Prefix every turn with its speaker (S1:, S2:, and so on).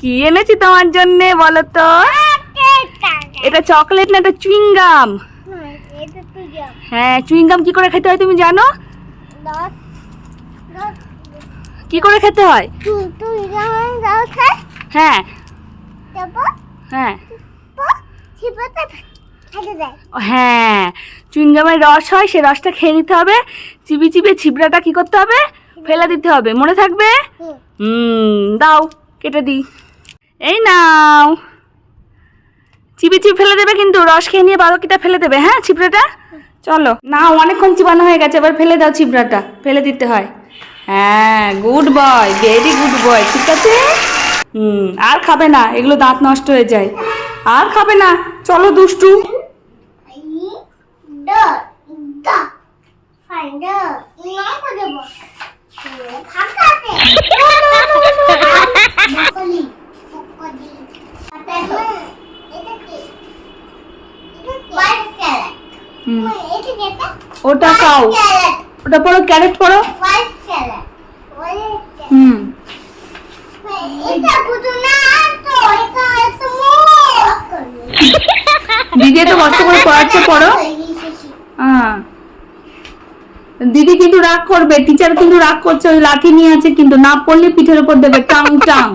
S1: কি এনেছি তোমার জন্য বলো তো? এটা চকলেট না এটা চুইংগাম? হ্যাঁ চুইংগাম কি করে খেতে হয় তুমি জানো? কি করে খেতে হয়? হ্যাঁ। হ্যাঁ। হ্যাঁ চুইংগামের রস হয় সে রসটা খেয়ে নিতে হবে। চিবি চিবিয়ে ছিবড়াটা কি করতে হবে? ফেলে দিতে হবে। মনে থাকবে? হুম। দাও কেটে দিই। এই নাও। চিবি চিবি ফেলে দেবে কিন্তু, রস খেয়ে নিয়ে বারোকিটা ফেলে দেবে হ্যাঁ ছিবড়াটা চলো। না অনেকক্ষণ চিবানো হয়ে গেছে, এবার ফেলে দাও ছিবড়াটা ফেলে দিতে হয়। হ্যাঁ good boy very good boy ঠিক আছে? হুম, আর খাবে না, এগুলো দাঁত নষ্ট হয়ে যায়। আর খাবে না, চলো দুষ্টু। ওটা খাও। ওটা পড়ো ক্যারেট পড়ো হুম। দিদি তো কষ্ট করে পড়াচ্ছে পড়ো। হ্যাঁ দিদি কিন্তু রাগ করবে টিচার কিন্তু রাগ করছে ওই লাঠি নিয়ে আছে কিন্তু না পড়লে পিঠের উপর দেবে টাং টাং।